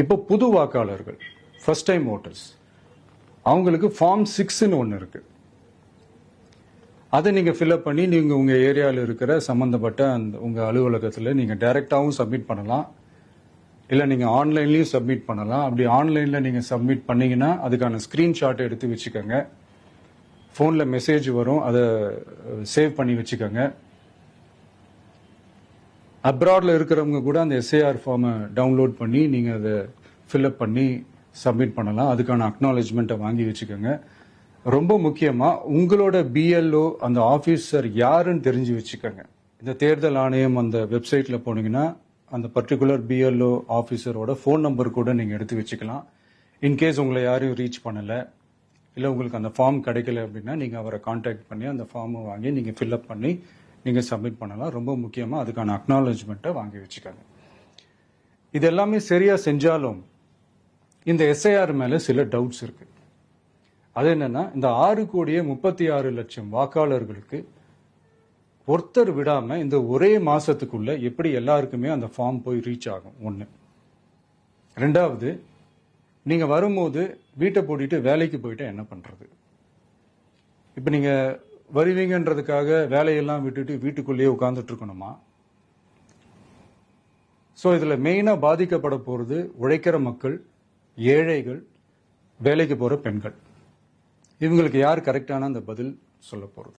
இப்போ புது வாக்காளர்கள் ஃபர்ஸ்ட் டைம் ஓட்டர்ஸ் அவங்களுக்கு ஃபார்ம் சிக்ஸ்னு ஒன்று இருக்கு. அதை நீங்கள் ஃபில்அப் பண்ணி நீங்கள் உங்கள் ஏரியாவில் இருக்கிற சம்மந்தப்பட்ட அந்த உங்கள் அலுவலகத்தில் நீங்கள் டைரெக்டாகவும் சப்மிட் பண்ணலாம். இல்லை நீங்கள் ஆன்லைன்லேயும் சப்மிட் பண்ணலாம். அப்படி ஆன்லைனில் நீங்கள் சப்மிட் பண்ணீங்கன்னா அதுக்கான ஸ்க்ரீன்ஷாட்டை எடுத்து வச்சுக்கோங்க. ஃபோனில் மெசேஜ் வரும். அதை சேவ் பண்ணி வச்சுக்கோங்க. அப்ராடில் இருக்கிறவங்க கூட அந்த எஸ்ஏஆர் ஃபார்மை டவுன்லோட் பண்ணி நீங்கள் அதை ஃபில்அப் பண்ணி சப்மிட் பண்ணலாம். அதுக்கான அக்னாலேஜ்மெண்ட்டை வாங்கி வச்சுக்கோங்க. ரொம்ப முக்கியமாக உங்களோட பிஎல்ஓ அந்த ஆஃபீஸர் யாருன்னு தெரிஞ்சு வச்சுக்கோங்க. இந்த தேர்தல் ஆணையம் அந்த வெப்சைட்டில் போனீங்கன்னா அந்த பர்டிகுலர் பிஎல்ஓ ஆஃபீஸரோட ஃபோன் நம்பர் கூட நீங்கள் எடுத்து வச்சுக்கலாம். இன்கேஸ் உங்களை யாரையும் ரீச் பண்ணலை இல்லை உங்களுக்கு அந்த ஃபார்ம் கிடைக்கல அப்படின்னா நீங்கள் அவரை காண்டாக்ட் பண்ணி அந்த ஃபார்மை வாங்கி நீங்கள் ஃபில்அப் பண்ணி நீங்கள் சப்மிட் பண்ணலாம். ரொம்ப முக்கியமாக அதுக்கான அக்னாலஜ்மெண்ட்டை வாங்கி வச்சுக்கோங்க. இது எல்லாமே சரியாக செஞ்சாலும் இந்த எஸ்ஐஆர் மேலே சில டவுட்ஸ் இருக்கு. அது என்னன்னா இந்த ஆறு கோடியே முப்பத்தி ஆறு லட்சம் வாக்காளர்களுக்கு ஒருத்தர் விடாமல் இந்த ஒரே மாதத்துக்குள்ள எப்படி எல்லாருக்குமே அந்த ஃபார்ம் போய் ரீச் ஆகும்? ஒன்று ரெண்டாவது நீங்கள் வரும்போது வீட்டை போட்டிட்டு வேலைக்கு போயிட்டு என்ன பண்ணுறது இப்போ நீங்கள் வருவீங்கன்றதுக்காக வேலையெல்லாம் விட்டுட்டு வீட்டுக்குள்ளேயே உட்கார்ந்துட்டு இருக்கணுமா ஸோ இதில் மெயினாக பாதிக்கப்பட போகிறது உழைக்கிற மக்கள் ஏழைகள் வேலைக்கு போகிற பெண்கள். இவங்களுக்கு யார் கரெக்டான அந்த பதில் சொல்ல போகிறது